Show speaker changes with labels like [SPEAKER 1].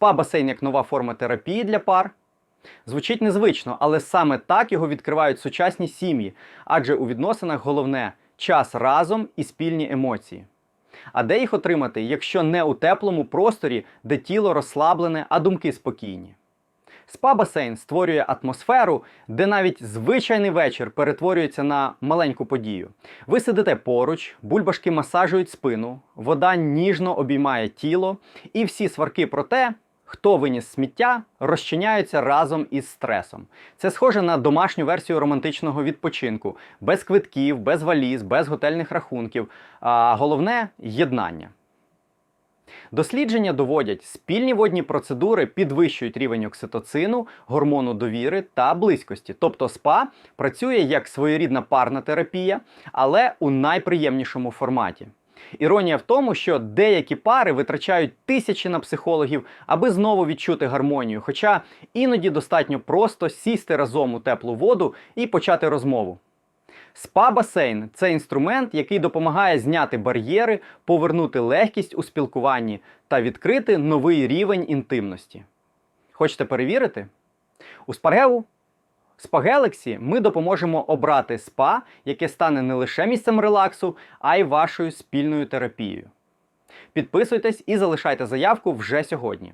[SPEAKER 1] Спа-басейн як нова форма терапії для пар. Звучить незвично, але саме так його відкривають сучасні сім'ї, адже у відносинах головне час разом і спільні емоції. А де їх отримати, якщо не у теплому просторі, де тіло розслаблене, а думки спокійні? Спа-басейн створює атмосферу, де навіть звичайний вечір перетворюється на маленьку подію. Ви сидите поруч, бульбашки масажують спину, вода ніжно обіймає тіло, і всі сварки про те, хто виніс сміття, розчиняються разом із стресом. Це схоже на домашню версію романтичного відпочинку, без квитків, без валіз, без готельних рахунків. А головне єднання. Дослідження доводять, спільні водні процедури підвищують рівень окситоцину, гормону довіри та близькості. Тобто СПА працює як своєрідна парна терапія, але у найприємнішому форматі. Іронія в тому, що деякі пари витрачають тисячі на психологів, аби знову відчути гармонію. Хоча іноді достатньо просто сісти разом у теплу воду і почати розмову. Спа-басейн це інструмент, який допомагає зняти бар'єри, повернути легкість у спілкуванні та відкрити новий рівень інтимності. Хочете перевірити? У Спаргеу Galaxy ми допоможемо обрати спа, яке стане не лише місцем релаксу, а й вашою спільною терапією. Підписуйтесь і залишайте заявку вже сьогодні.